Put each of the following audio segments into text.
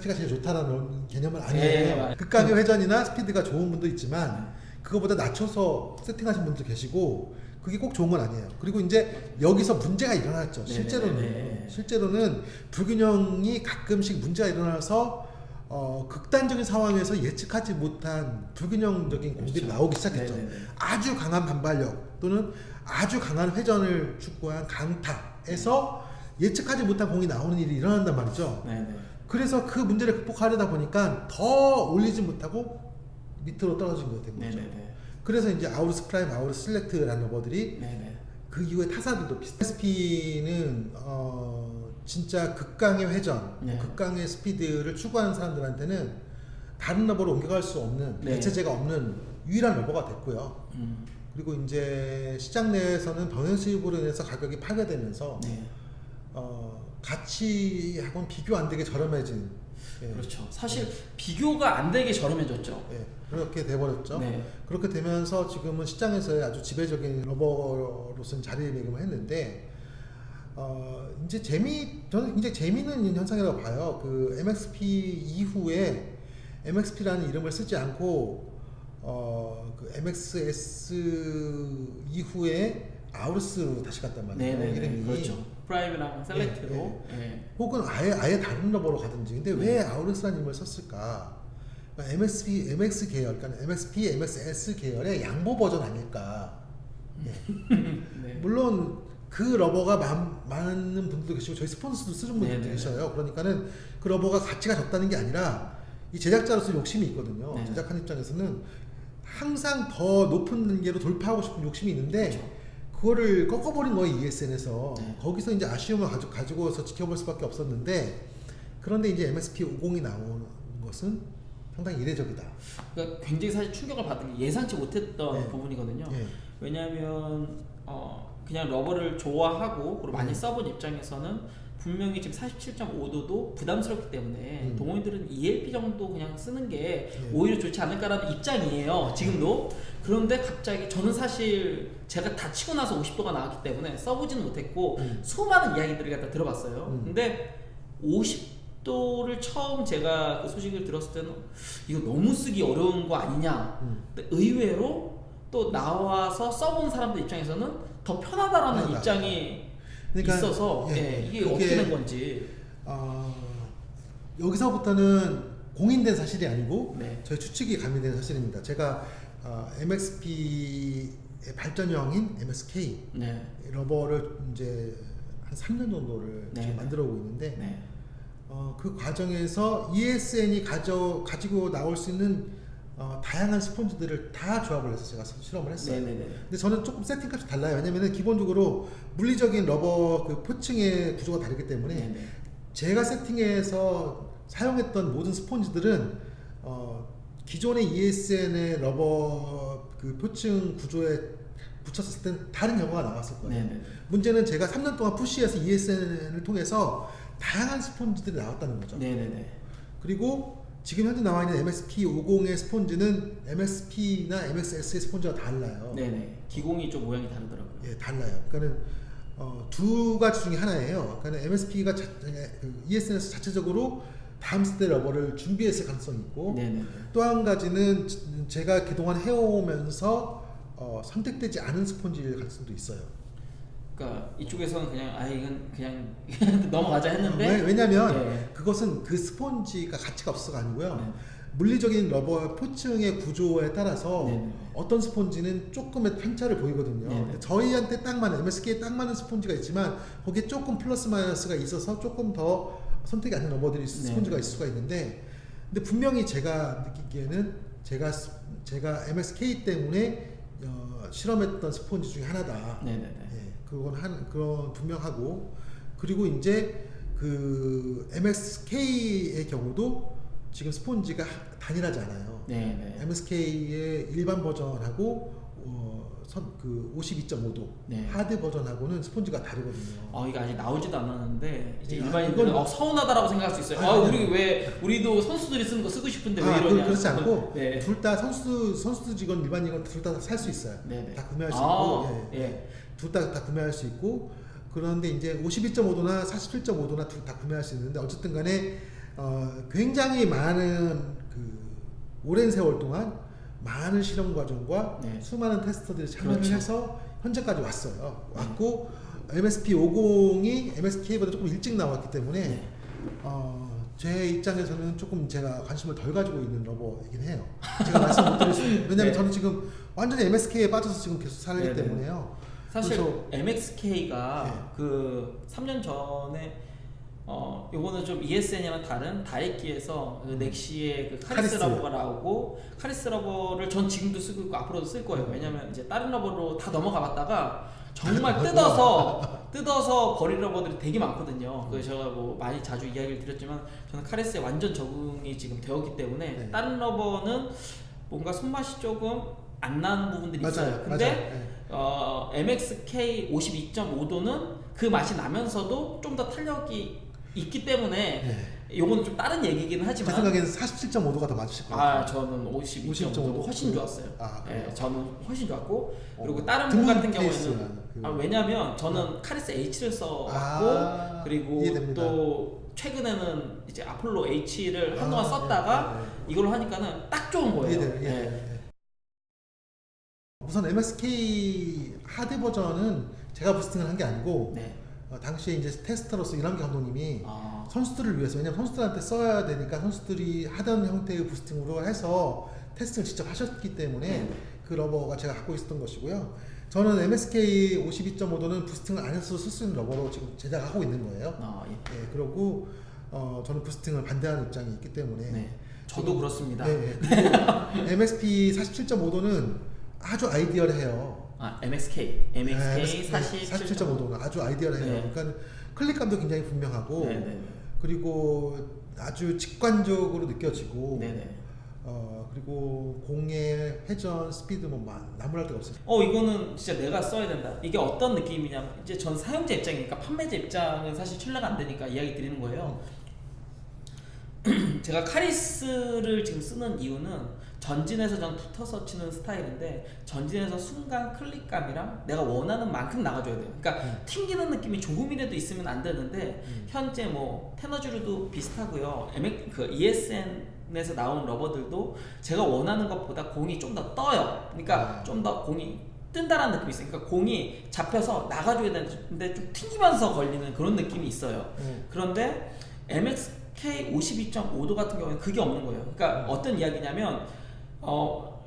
스피드가 제일 좋다라는 개념은 네, 아니에요. 맞아요. 극강의 회전이나 스피드가 좋은 분도 있지만 그거보다 낮춰서 세팅하신 분도 계시고 그게 꼭 좋은 건 아니에요. 그리고 이제 여기서 문제가 일어났죠. 네, 실제로는 네, 네. 실제로는 불균형이 가끔씩 문제가 일어나서 어, 극단적인 상황에서 예측하지 못한 불균형적인 공들이 그렇죠. 나오기 시작했죠. 네, 네, 네. 아주 강한 반발력 또는 아주 강한 회전을 축구한 강타에서 예측하지 못한 공이 나오는 일이 일어난단 말이죠. 네네. 그래서 그 문제를 극복하려다 보니까 더 올리지 못하고 밑으로 떨어진 거가 된 거죠. 네네네. 그래서 이제 아우르스 프라임, 아우르스 셀렉트라는 러버들이 네네. 그 이후에 타사들도 비슷해요. SP는 어, 진짜 극강의 회전, 네. 극강의 스피드를 추구하는 사람들한테는 다른 러버로 옮겨갈 수 없는 네. 대체제가 없는 유일한 러버가 됐고요. 음. 그리고 이제 시장 내에서는 병행 수입으로 인해서 가격이 파괴되면서 네. 어, 가치하고는 비교 안 되게 저렴해진 예, 그렇죠. 사실 비교가 안 되게 저렴해졌죠. 예, 그렇게 돼버렸죠. 네. 그렇게 되면서 지금은 시장에서의 아주 지배적인 러버로서는 자리매김을 했는데 어, 이제 재미 저는 굉장히 재미있는 현상이라고 봐요. 그 MXP 이후에 MXP라는 이름을 쓰지 않고 어, 그 MXS 이후에 아우르스로 다시 갔단 말이에요. 네네네. 이름이. 그렇죠. 프라임이랑 셀렉트로. 예, 예. 혹은 아예 아예 다른 러버로 가든지. 근데 네. 왜 아우르스라는 이름을 썼을까? 그러니까 MSP, MX 계열, 그러니까 MXP, MXS 계열의 양보 버전 아닐까? 예. 네. 물론 그 러버가 많, 많은 분들도 계시고 저희 스폰서도 쓰는 분들도 네네. 계셔요. 그러니까는 그 러버가 가치가 적다는 게 아니라 이 제작자로서 욕심이 있거든요. 네. 제작하는 입장에서는 항상 더 높은 단계로 돌파하고 싶은 욕심이 있는데 그렇죠. 그거를 꺾어버린 거예요 ESN에서 네. 거기서 이제 아쉬움을 가지고, 가지고서 지켜볼 수밖에 없었는데 그런데 이제 MSP 50이 나오는 것은 상당히 이례적이다. 그러니까 굉장히 사실 충격을 받은 게 예상치 못했던 네. 부분이거든요. 예. 왜냐하면 어, 그냥 러버를 좋아하고 그리고 많이 음. 써본 입장에서는 분명히 지금 47.5도도 부담스럽기 때문에 음. 동호인들은 ELP 정도 그냥 쓰는 게 예. 오히려 좋지 않을까라는 입장이에요. 지금도. 그런데 갑자기 저는 사실 제가 다치고 나서 50도가 나왔기 때문에 써보지는 못했고 음. 수많은 이야기들을 갖다 들어봤어요. 음. 근데 50도를 처음 제가 그 소식을 들었을 때는 이거 너무 쓰기 어려운 거 아니냐. 음. 근데 의외로 또 나와서 써본 사람들 입장에서는 더 편하다라는 편하다. 입장이 그러니까, 있어서 예, 예, 이게 어떻게 된 건지 어, 여기서부터는 공인된 사실이 아니고 네. 저희 추측이 가미된 사실입니다. 제가 어, MXP의 발전형인 MSK 네. 러버를 이제 한 3년 정도를 네, 지금 네. 만들어 오고 있는데 네. 어, 그 과정에서 ESN이 가져 가지고 나올 수 있는 어, 다양한 스폰지들을 다 조합을 해서 제가 실험을 했어요. 네, 네, 네. 근데 저는 조금 세팅값이 달라요. 왜냐면은 기본적으로 물리적인 러버 그 포층의 구조가 다르기 때문에 네, 네. 제가 세팅해서 사용했던 모든 스폰지들은 어, 기존의 ESN의 러버 그 표층 구조에 붙였을 땐 다른 결과가 나왔을 거예요. 네, 네. 문제는 제가 3년 동안 푸시해서 ESN을 통해서 다양한 스폰지들이 나왔다는 거죠. 네, 네, 네. 그리고 지금 현재 나와 있는 MSP 50의 스폰지는 MSP나 MXS의 스폰지가 달라요. 네, 네. 기공이 좀 모양이 다르더라고요. 예, 달라요. 그러니까는 어, 두 가지 중에 하나예요. 그러니까 MSP가 자, 그 ESN에서 자체적으로 다음 세대 러버를 준비했을 가능성이 있고. 또 한 가지는 지- 제가 그동안 해오면서 어, 선택되지 않은 스폰지일 가능성도 있어요. 그러니까 이쪽에서는 그냥 아 이건 그냥 넘어가자 했는데 왜, 왜냐면 네. 그것은 그 스폰지가 가치가 없어가 아니고요. 네. 물리적인 러버 포층의 구조에 따라서 네, 네. 어떤 스폰지는 조금의 편차를 보이거든요. 네, 네. 근데 저희한테 딱 맞는 MSK에 딱 맞는 스폰지가 있지만 거기에 조금 플러스 마이너스가 있어서 조금 더 선택이 안 되는 러버들이 네, 스폰지가 네. 있을 수가 있는데 근데 분명히 제가 느끼기에는 제가 스- 제가 MSK 때문에 어, 실험했던 스폰지 중에 하나다. 네, 네, 네. 예, 그건 한 그런 분명하고 그리고 이제 그 MSK의 경우도 지금 스폰지가 단일하지 않아요. 네, 네. MSK의 일반 버전하고 그 52.5도 네. 하드 버전하고는 스폰지가 다르거든요. 어 이거 아직 나오지도 않았는데 이제 아, 일반인들은 이건- 어, 서운하다라고 생각할 수 있어요. 아, 아니, 우리 아니. 왜 우리도 선수들이 쓰는 거 쓰고 싶은데 왜 아, 이러냐? 그, 그렇지 않고 네. 둘 다 선수 선수 직원 일반인건 둘다 살 수 있어요. 네, 네. 다 구매할 수 아, 있고 예. 예. 둘 다 다 구매할 수 있고 그런데 이제 52.5도나 47.5도나 둘 다 구매할 수 있는데 어쨌든 간에 어, 굉장히 많은 그 오랜 세월 동안 많은 실험 과정과 네. 수많은 테스터들이 참여를 그렇죠. 해서 현재까지 왔어요. 왔고 MSP 50이 MSK보다 조금 일찍 나왔기 때문에 네. 어, 제 입장에서는 조금 제가 관심을 덜 가지고 있는 러버이긴 해요. 제가 말씀 못 드릴 수. 왜냐면 네. 저는 지금 완전히 MSK에 빠져서 지금 계속 살기 네, 네. 때문에요. 사실 그래서- MXK가 네. 그 3년 전에 어 요거는 좀 ESN이랑 다른 다이키에서 그 넥시의 그 카리스, 카리스. 러버가 나오고 카리스 러버를 전 지금도 쓰고 있고 앞으로도 쓸 거예요. 왜냐면 이제 다른 러버로 다 넘어가 봤다가 정말 뜯어서 뜯어서 버릴 러버들이 되게 많거든요. 그 제가 뭐 많이 자주 이야기를 드렸지만 저는 카리스에 완전 적응이 지금 되었기 때문에 네. 다른 러버는 뭔가 손맛이 조금 안 나는 부분들이 있어요. 맞아요. 근데 맞아요. 네. 어, MXK 52.5도는 그 맛이 나면서도 좀 더 탄력이 있기 때문에 네. 요거는 좀 다른 얘기긴 제 하지만 생각에는 47.5도가 더 맞으실 것 같아요. 아 저는 52.5도 52.5 훨씬 좋았어요. 아, 예, 그래요? 저는 훨씬 좋았고 그리고 어, 다른 분 드문 같은 경우에는 그- 아, 왜냐면 저는 카리스 H를 써왔고 아, 그리고 이해됩니다. 또 최근에는 이제 아폴로 H를 한동안 아, 썼다가 네, 네, 네. 이걸로 하니까는 딱 좋은 거예요. 이해돼요, 예. 이해돼요. 네. 우선 MSK 하드 버전은 제가 부스팅을 한 게 아니고 네. 어, 당시에 이제 테스터로서 이남기 감독님이 아, 선수들을 위해서 왜냐면 선수들한테 써야 되니까 선수들이 하던 형태의 부스팅으로 해서 테스트를 직접 하셨기 때문에 네. 그 러버가 제가 갖고 있었던 것이고요. 저는 MSK 52.5도는 부스팅을 안 해서 쓸 수 있는 러버로 지금 제작하고 있는 거예요. 아, 예. 예, 그러고 어, 저는 부스팅을 반대하는 입장이 있기 때문에 네. 저도 그렇습니다. 네, 네. 그리고 MSP 47.5도는 아주 아이디얼해요. 아, MXK, MXK 네, 47.5도. 47.5도는 아주 아이디얼해요. 네. 그러니까 클릭감도 굉장히 분명하고 네, 네. 그리고 아주 직관적으로 느껴지고 네, 네. 어 그리고 공의 회전 스피드 뭐 마- 나무랄 데가 없어요. 어 이거는 진짜 내가 써야 된다. 이게 어떤 느낌이냐면 이제 전 사용자 입장이니까 판매자 입장은 사실 신뢰가 안 되니까 이야기 드리는 거예요. 제가 카리스를 지금 쓰는 이유는 전진에서 전 붙어서 치는 스타일인데 전진에서 순간 클릭감이랑 내가 원하는 만큼 나가줘야 돼요. 그러니까 음. 튕기는 느낌이 조금이라도 있으면 안 되는데 음. 현재 뭐 테너주류도 비슷하고요. MX, 그 ESN에서 나온 러버들도 제가 원하는 것보다 공이 좀 더 떠요. 그러니까 아. 좀더 공이 뜬다라는 느낌이 있어요. 그러니까 공이 잡혀서 나가줘야 되는데 좀 튕기면서 걸리는 그런 느낌이 있어요. 음. 그런데 MXK 52.5도 같은 경우에는 그게 없는 거예요. 그러니까 음. 어떤 이야기냐면 어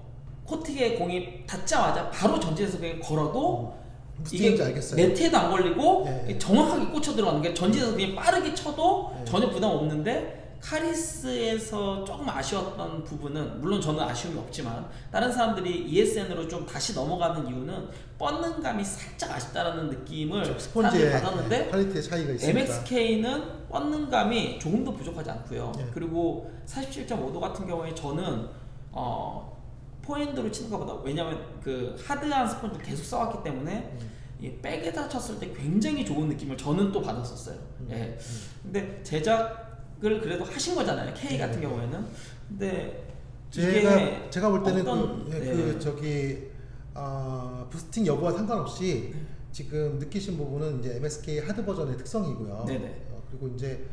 코트에 공이 닿자마자 바로 전진해서 그냥 걸어도 무슨 이게. 네트에도 안 걸리고 네. 정확하게 꽂혀 들어가는 게 전진해서 그냥 빠르게 쳐도 네. 전혀 부담 없는데 카리스에서 조금 아쉬웠던 부분은 물론 저는 아쉬움이 없지만 다른 사람들이 ESN으로 좀 다시 넘어가는 이유는 뻗는 감이 살짝 아쉽다라는 느낌을 스폰지의 받았는데 퀄리티의 차이가 있습니다. MXK는 뻗는 감이 조금도 부족하지 않고요. 네. 그리고 47.5도 같은 경우에 저는 어 포핸드로 치는 것보다 왜냐면 그 하드한 스폰지 계속 써왔기 때문에 음. 이 백에다 쳤을 때 굉장히 좋은 느낌을 저는 또 받았었어요. 음. 예. 근데 제작 을 그래도 하신 거잖아요. K 같은 네. 경우에는. 근데 제가 이게 제가 볼 때는 어떤- 그, 예, 네. 그 저기 아 부스팅 여부와 상관없이 네. 지금 느끼신 부분은 이제 MSK 하드 버전의 특성이고요. 네네. 어, 그리고 이제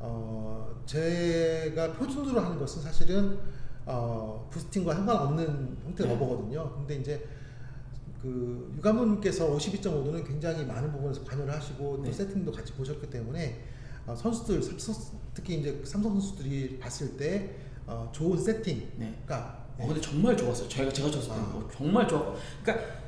어 제가 표준으로 하는 것은 사실은 어 부스팅과 상관없는 형태의 네. 러버거든요. 근데 이제 그 유감님께서 52.5도는 굉장히 많은 부분에서 관여를 하시고 또 네. 세팅도 같이 보셨기 때문에 어, 선수들 특히 이제 삼성 선수들이 봤을 때 어, 좋은 세팅, 네. 그러니까 어, 근데 정말 좋았어요. 제가 제가 쳤을 때 아. 어, 정말 좋아. 그러니까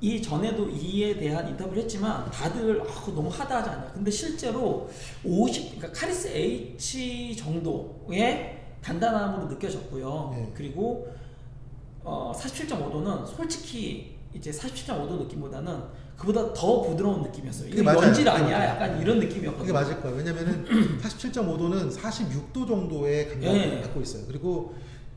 이 전에도 이에 대한 인터뷰를 했지만 다들 아, 그거 너무 하다하지 않냐. 근데 실제로 50 그러니까 카리스 H 정도의 단단함으로 느껴졌고요. 네. 그리고 어, 47.5도는 솔직히 이제 47.5도 느낌보다는 그보다 더 부드러운 느낌이었어요. 이게 맞아요. 그게 아니야? 약간 이런 느낌이었거든요. 맞을 거예요. 왜냐면은 47.5도는 46도 정도의 감각을 예. 갖고 있어요. 그리고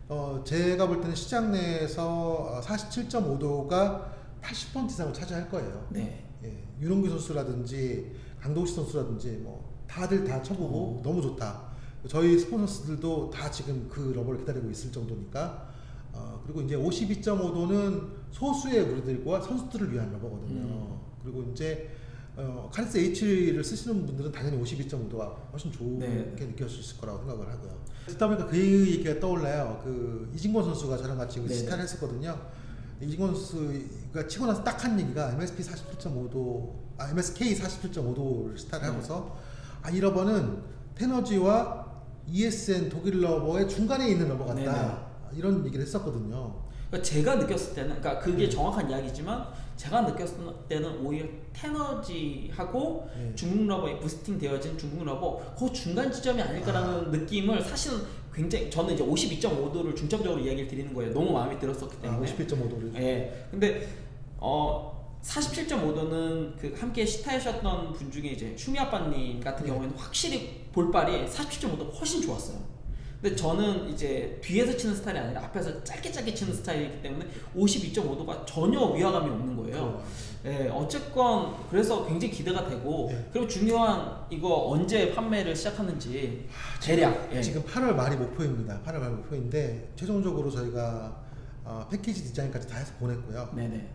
어, 제가 볼 때는 시장 내에서 47.5도가 80% 이상을 차지할 거예요. 네. 예, 윤홍규 선수라든지 강동식 선수라든지 뭐 다들 다 쳐보고 어. 너무 좋다. 저희 스포너스들도 다 지금 그 러버를 기다리고 있을 정도니까. 어, 그리고 이제 52.5도는 소수의 우리들과 선수들을 위한 러버거든요. 음. 그리고 이제 어, 카리스 H를 쓰시는 분들은 당연히 52.5도가 훨씬 좋게 네. 느껴지실 거라고 생각을 하고요. 듣다 보니까 그 얘기가 떠올라요. 그 이진권 선수가 저랑 같이 그 네. 시타를 했었거든요. 이진권 선수가 치고 나서 딱 한 얘기가 MSP 47.5도, 아 MSK 47.5도를 스타를 네. 하고서 아 이 러버는 테너지와 ESN 독일 러버의 중간에 있는 러버 같다. 네네. 이런 얘기를 했었거든요. 그러니까 제가 느꼈을 때는 그러니까 그게 네. 정확한 이야기지만 제가 느꼈을 때는 오히려 테너지하고 네. 중국 러버에 부스팅 되어진 중국 러버 그 중간 지점이 아닐까라는 느낌을 사실은 굉장히 저는 이제 52.5도를 중점적으로 이야기를 드리는 거예요. 너무 마음에 들었었기 아, 때문에. 51.5도를. 예. 근데 어 47.5도는 그 함께 시타하셨던 분 중에 이제 슈미 아빠님 같은 네. 경우에는 확실히 볼발이 47.5도 훨씬 좋았어요. 근데 저는 이제 뒤에서 치는 스타일이 아니라 앞에서 짧게 짧게 치는 스타일이기 때문에 52.5도가 전혀 위화감이 없는 거예요. 예, 어쨌건 그래서 굉장히 기대가 되고 예. 그리고 중요한 이거 언제 판매를 시작하는지 대략 예. 지금 8월 말이 목표입니다. 8월 말 목표인데 최종적으로 저희가 어, 패키지 디자인까지 다 해서 보냈고요. 네네.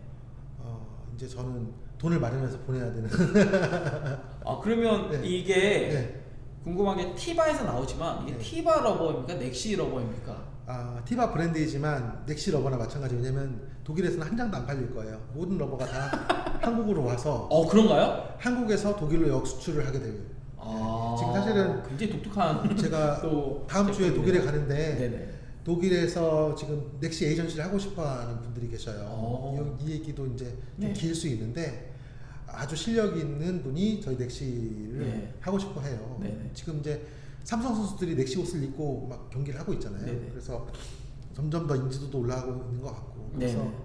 어, 이제 저는 돈을 마련해서 보내야 되는. 아 그러면 네. 이게 네. 궁금한 게 티바에서 나오지만 이게 네. 티바 러버입니까? 넥시 러버입니까? 아, 티바 브랜드이지만 넥시 러버나 마찬가지 왜냐면 독일에서는 한 장도 안 팔릴 거예요. 모든 러버가 다 한국으로 와서 어 그런가요? 한국에서 독일로 역수출을 하게 돼요. 아 지금 사실은 굉장히 독특한 제가 또 다음 주에. 독일에 가는데 네네. 독일에서 지금 넥시 에이전시를 하고 싶어하는 분들이 계셔요. 어. 이, 이 얘기도 이제 네. 좀길수 있는데 아주 실력 있는 분이 저희 넥시를 네. 하고 싶어 해요. 네네. 지금 이제 삼성 선수들이 넥시 옷을 입고 막 경기를 하고 있잖아요. 네네. 그래서 점점 더 인지도도 올라가고 있는 것 같고 그래서 네네.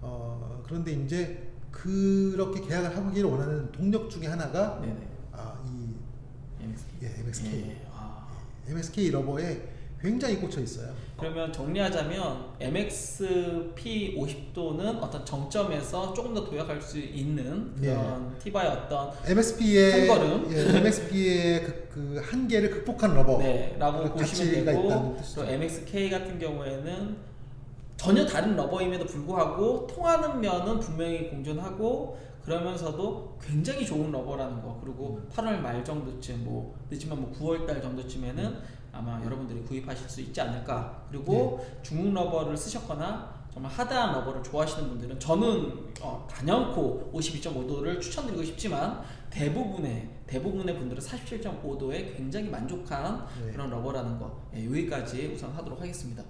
어, 그런데 이제 그렇게 계약을 하기를 원하는 동력 중에 하나가 네네. 아, 이 MSK. 예, MSK. 예, 아. MSK 러버에 굉장히 꽂혀 있어요. 그러면 정리하자면 MXP 50도는 어떤 정점에서 조금 더 도약할 수 있는 그런 티바의 어떤 MSP의 한 걸음? 예, MSP의 그, 그 한계를 극복한 러버. 네라고 그 보시면 되고. 또 MXK 같은 경우에는 전혀 다른 러버임에도 불구하고 통하는 면은 분명히 공존하고 그러면서도 굉장히 좋은 러버라는 거. 그리고 8월 말 정도쯤 뭐 늦지만 뭐 9월 달 정도쯤에는 아마 여러분들이 구입하실 수 있지 않을까. 그리고 중국 러버를 쓰셨거나 정말 하드한 러버를 좋아하시는 분들은 저는 어, 단연코 52.5도를 추천드리고 싶지만 대부분의 대부분의 분들은 47.5도에 굉장히 만족한 네. 그런 러버라는 거. 예, 여기까지 우선 하도록 하겠습니다.